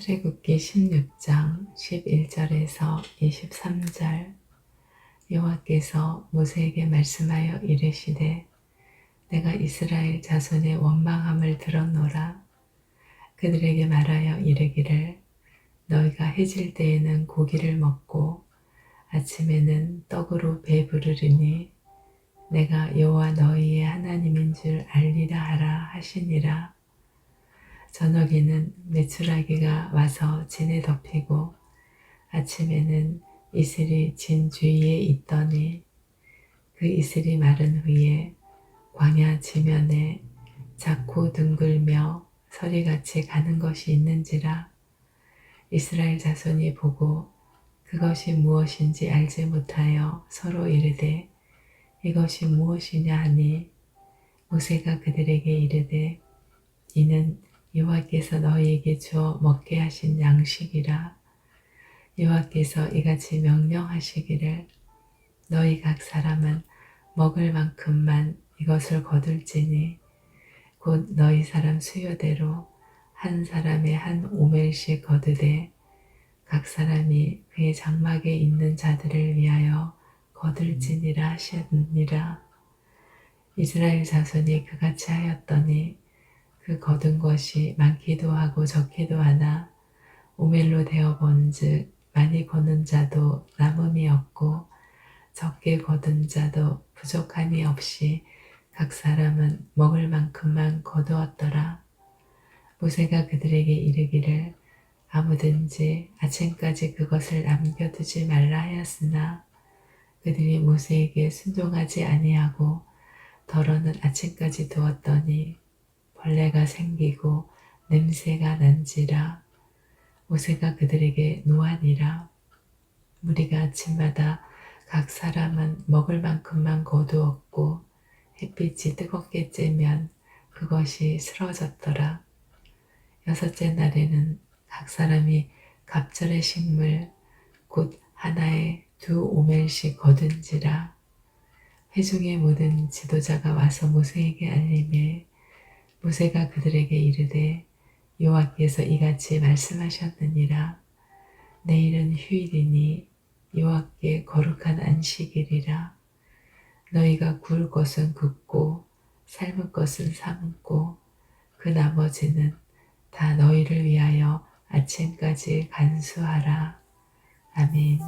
출애굽기 16장 11절에서 23절. 여호와께서 모세에게 말씀하여 이르시되 내가 이스라엘 자손의 원망함을 들었노라. 그들에게 말하여 이르기를 너희가 해질 때에는 고기를 먹고 아침에는 떡으로 배부르리니 내가 여호와 너희의 하나님인 줄 알리라 하라 하시니라 저녁에는 메추라기가 와서 진에 덮이고 아침에는 이슬이 진 주위에 있더니 그 이슬이 마른 후에 광야 지면에 작고 둥글며 서리같이 가는 것이 있는지라 이스라엘 자손이 보고 그것이 무엇인지 알지 못하여 서로 이르되 이것이 무엇이냐 하니 모세가 그들에게 이르되 이는 여호와께서 너희에게 주어 먹게 하신 양식이라. 여호와께서 이같이 명령하시기를 너희 각 사람은 먹을 만큼만 이것을 거둘지니 곧 너희 사람 수요대로 한 사람의 한 오멜씩 거두되 각 사람이 그의 장막에 있는 자들을 위하여 거둘지니라 하셨느니라. 이스라엘 자손이 그같이 하였더니 그 거둔 것이 많기도 하고 적기도 하나 오멜로 되어 본즉 많이 거둔 자도 남음이 없고 적게 거둔 자도 부족함이 없이 각 사람은 먹을 만큼만 거두었더라. 모세가 그들에게 이르기를 아무든지 아침까지 그것을 남겨두지 말라 하였으나 그들이 모세에게 순종하지 아니하고 덜어는 아침까지 두었더니 벌레가 생기고 냄새가 난지라 모세가 그들에게 노하니라. 우리가 아침마다 각 사람은 먹을 만큼만 거두었고 햇빛이 뜨겁게 쬐면 그것이 쓰러졌더라. 여섯째 날에는 각 사람이 갑절의 식물 곧 하나에 두 오멜씩 거둔지라. 회중의 모든 지도자가 와서 모세에게 알림해 모세가 그들에게 이르되 여호와께서 이같이 말씀하셨느니라. 내일은 휴일이니 여호와께 거룩한 안식일이라. 너희가 구울 것은 굽고 삶을 것은 삶고 그 나머지는 다 너희를 위하여 아침까지 간수하라. 아멘.